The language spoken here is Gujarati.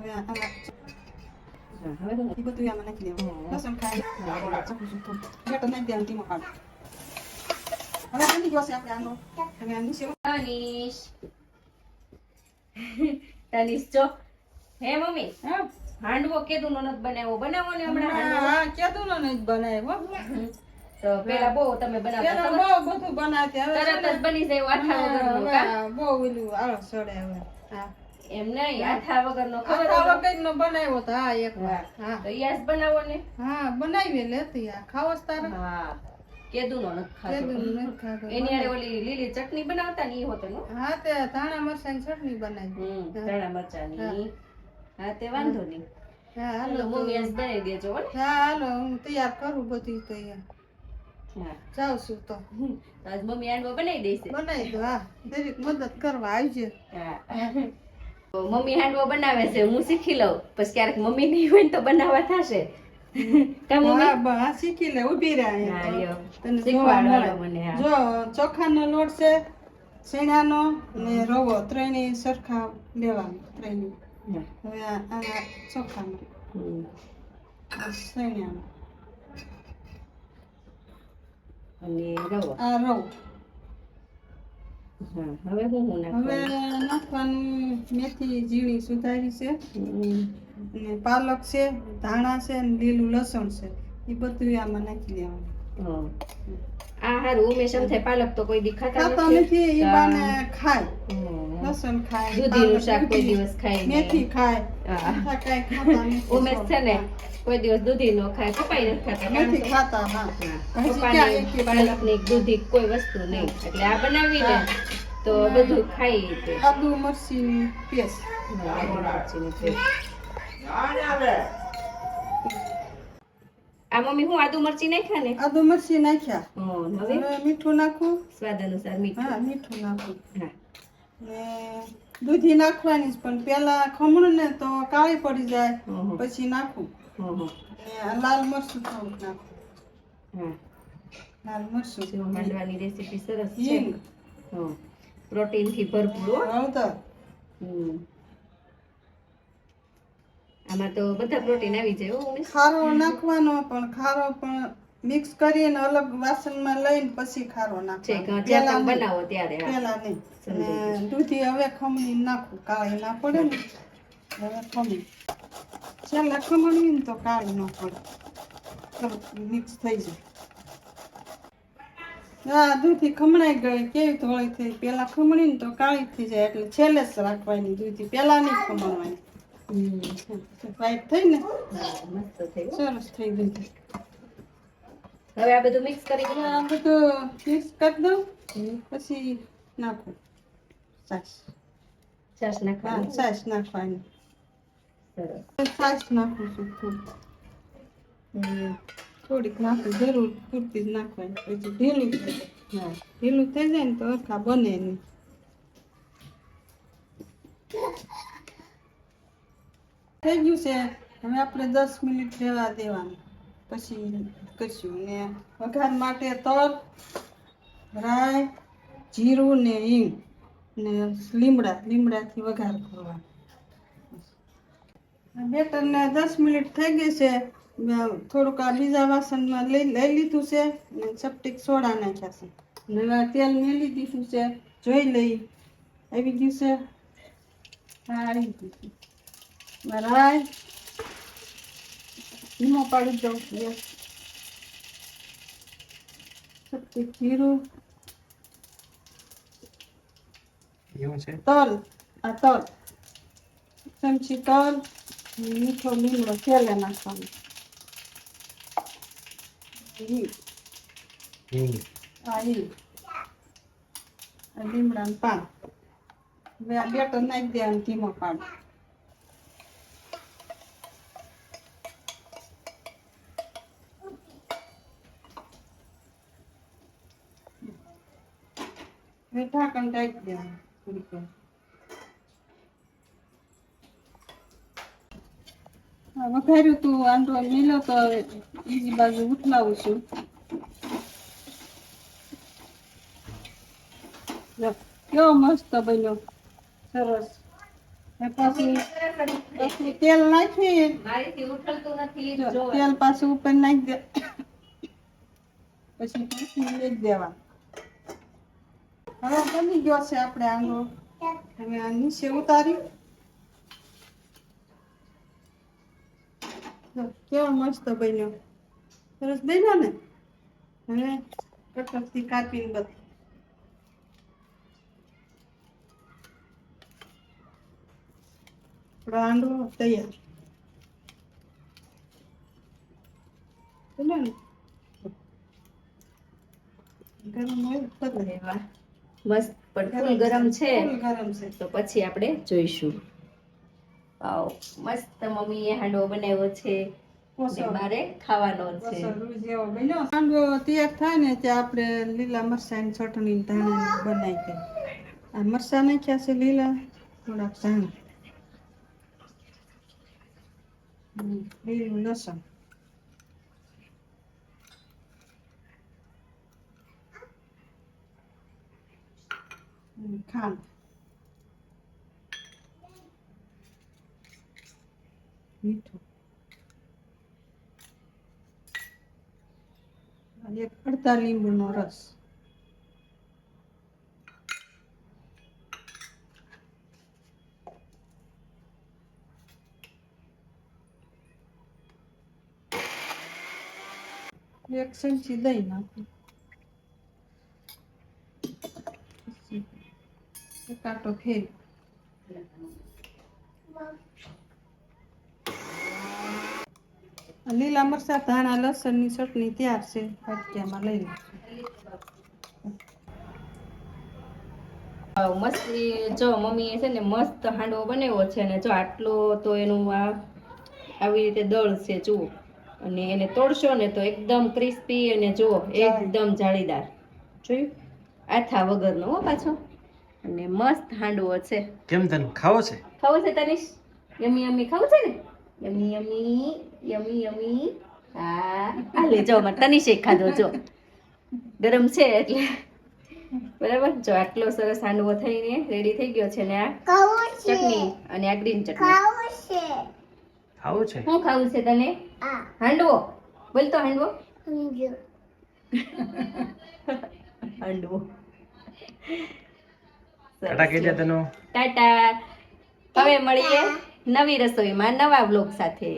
હવે 야만 આ- 나좀 가야. હું એ બધું આમાં નાખી દેવું હા. લસણ ખાય ચાકુ સૂકું. 그냥 નાખી 다니시. ધીમો પાડ હવે બની ગયો છે આપણે આનો હવે આની સેવ તનિષ તનિષ જો હે મમ્મી હા હાંડવો કેદું નો નથી બનાવ્યો બનાવો ને હમણાં કેતું ને જ બનાવ્યો તો પેલા બહુ તમે બનાવતા બહુ બધું બનાવતી હવે તરત જ બની જાય આઠા વગર? બહુ ઓલું આળસ ચડે હવે હા એમ નહીં આથા વગરનો ખબર ઓલો? વગરનો બનાવ્યો તો હા એક વાર હા. તો યાસ બનાવો ને. હા બનાવી લેતી આ ખાવો તારે? હા. કેદું નો ખાતો. કેદું નથી ખાતો. એની હારે ઓલી લીલી ચટણી બનાવતા ને ઈ હોતો નો હા તે ધાણા મરચાંની ચટણી બનાવી. હમ ધાણા મરચાની. હા. તે વાંધો નહીં. હા હાલો મમ્મી આજ બનાવી દેજો હો હા હાલો હું તૈયાર કરું બધું તૈયાર હા. જાઉં છું તો. આજ મમ્મી હાંડવો બનાવી દઈશ બનાવી દો હા. દરેક મદદ કરવા આવજે. હા. તો મમ્મી હાંડવો બનાવે છે હું શીખી લઉં. પછી ક્યારેક મમ્મી નહીં હોય તો બનાવવા થશે. શીખી લે ઊભી રહે હા, અહીંયા લ્યો. તો. તને શીખવાડો જોવા હાલો મળે. મને, જો ચોખાનો લોટ છે શેણાનો ને રવો ત્રણેય સરખા લેવાનો ત્રણેય. હવે આ ચોખાનો. શેણાનો અને રવો. આ રવો. હવે હું હું હવે નાખવાનું મેથી ઝીણી સુધારી છે. અને પાલક છે ધાણા છે ને લીલું લસણ છે. એ બધું આમાં નાખી દેવાનું. આ હારું ઉમેશ એમ થાય પાલક તો કોઈ દી ખાતા નથી. એ બાને ખાય. લસણ ખાય દૂધીનું શાક કોઈ દિવસ ખાય મેથી ખાય હા. આ કાંઈ ખાતા ઉમેશ છે ને કોઈ દિવસ દૂધી નો ખાય પપ્પાય નથી ખાતા નથી ખાતા હા પાલકની દૂધી કોઈ વસ્તુ નહીં એટલે આ બનાવી ને તો બધું ખાઈ તે આદુ મરચીની પેસ્ટ આદુ મરચીની પેસ્ટ. આ મમ્મી હું આદુ મરચી નાખ્યા ને આદુ મરચી નાખ્યા હવે મીઠું નાખું સ્વાદ અનુસાર મીઠું હા મીઠું નાખું હા દૂધી નાખવાની પણ પેલા ખમણ ને તો કાળી પડી જાય પછી નાખું. લાલ મરચું થોડુંક નાખું. હા લાલ મરચું. માંડવાની રેસીપી સરસ છે. પ્રોટીનથી ભરપૂર આવતા. આમાં તો બધા પ્રોટીન આવી જાય હો ખારો નાખવાનો પણ ખારો પણ મિક્સ કરીને અલગ વાસણમાં લઈને પછી ખારો નાખવાનો. પેલા બનાવો ત્યારે પેલા નહીં. દૂધી હવે ખમણી નાખું કાળી ના પડે ને. હવે ખમણી. છેલ્લા ખમણવી ને તો કાળી ન પડે. મિક્સ થઈ જાય. હા દૂધી ખમણાઈ ગઈ કેવી ધોળી થઈ. પેલા ખમણી ને તો કાળી થઈ જાય એટલે છેલ્લે જ રાખવાની દૂધી. પેલા નહીં ખમણવાની. હમ. વ્હાઈટ થઈ ને. સરસ થઈ ગઈ. હવે આ બધું મિક્સ કરી દઉં. આ બધું મિક્સ કરી દઉં. પછી નાખું. સાસ હા નાખવાની. છાશ નાખવાની. છાશ નાખું છું થોડું થોડીક નાખું જરૂર પૂરતી જ નાખવાની. પછી ઢીલું હા ઢીલું થઈ જાય ને તો હરખા બને નહીં. થઈ ગયું છે. હવે આપણે દસ મિનિટ રહેવા દેવાનું. પછી કરશું ને વઘાર માટે તલ રાય જીરું ને હિંગ ને લીમડા, લીમડાથી વઘાર કરવા બેટરને દસ મિનિટ થઈ ગઈ છે. થોડુંક આ બીજા વાસણમાં લઈ લઈ લીધું છે અને ચપટીક સોડા નાખ્યા છે. ને તેલ મેલી દીધું છે. જોઈ લઈ. આવી ગયું છે. હા આવી રાય ધીમો પાડી દઉં. ગેસ ચપટીક જીરું તલ આ તલ ચમચી તલ મીઠો લીમડો તેલે નાખવાનો લીમડાનું પાન હવે આ બેટર નાખી દેવાનું ધીમો પાડ ઢાંકણ ઢાંકી દેવાનું થોડીક વઘાર્યું તું આંડો મેલો તો બીજી બાજુ ઉઠલાવું છું. કેવો મસ્ત બન્યો. સરસ. પછી તેલ નાખી તેલ પાછું ઉપર નાખી દે. પછી લઈ દેવા. હવે બની ગયો છે આપણે આંગો હવે આ નીચે ઉતારી. કેવો મસ્ત બન્યો. સરસ બન્યો ને? હવે કટરથી કાપીને બધું આંડો તૈયાર. બન્યો ને? ગરમ હોય મસ્ત પણ ફૂલ ગરમ છે. ગરમ છે. તો પછી આપણે જોઈશું. વાવ મસ્ત મમ્મીએ હાંડવો બનાવ્યો છે. મારે ખાવાનો છે. હાંડવો તૈયાર થાય ને ત્યાં આપણે લીલા મરચાંની ચટણી ધાણા બનાવી દે આ મરચાં નાખ્યા છે લીલા થોડાક ધાણા. લીલું લસણ. ખાંડ મીઠું અને એક અડધા લીંબુનો રસ એક ચમચી દહીં નાખું એક કાંટો ફેરી લીલા મરચાં ધાણા લસણની ચટણી તૈયાર છે. ફટક્યામાં લઈ વાવ, મસ્ત જો મમ્મીએ છે ને મસ્ત હાંડવો બનાવ્યો છે અને જો આટલો તો એનું આ આવી રીતે દળ છે જુઓ. અને એને તોડશો ને તો એકદમ ક્રિસ્પી અને જુઓ એકદમ જાળીદાર. જોયું? આથા વગરનો હો પાછો. અને મસ્ત હાંડવો છે. કેમ તને ખાવો છે? ખાવું છે તનિષ? યમી યમી ખાવું છે ને? યમી યમી યમી યમી. હા. આ લે જો મારે તનિષે ખાધો જો. ગરમ છે એટલે. બરાબર? જો આટલો સરસ હાંડવો થઈને રેડી થઈ ગયો છે ને આ ચટણી અને આ ગ્રીન ચટણી. ખાવું છે. શું ખાવું છે તને? હાંડવો? બોલ તો હાંડવો. હાંડવો. ટાટા કહી તનો. ટાટા. હવે મળીએ નવી રસોઈમાં નવા બ્લોગ સાથે.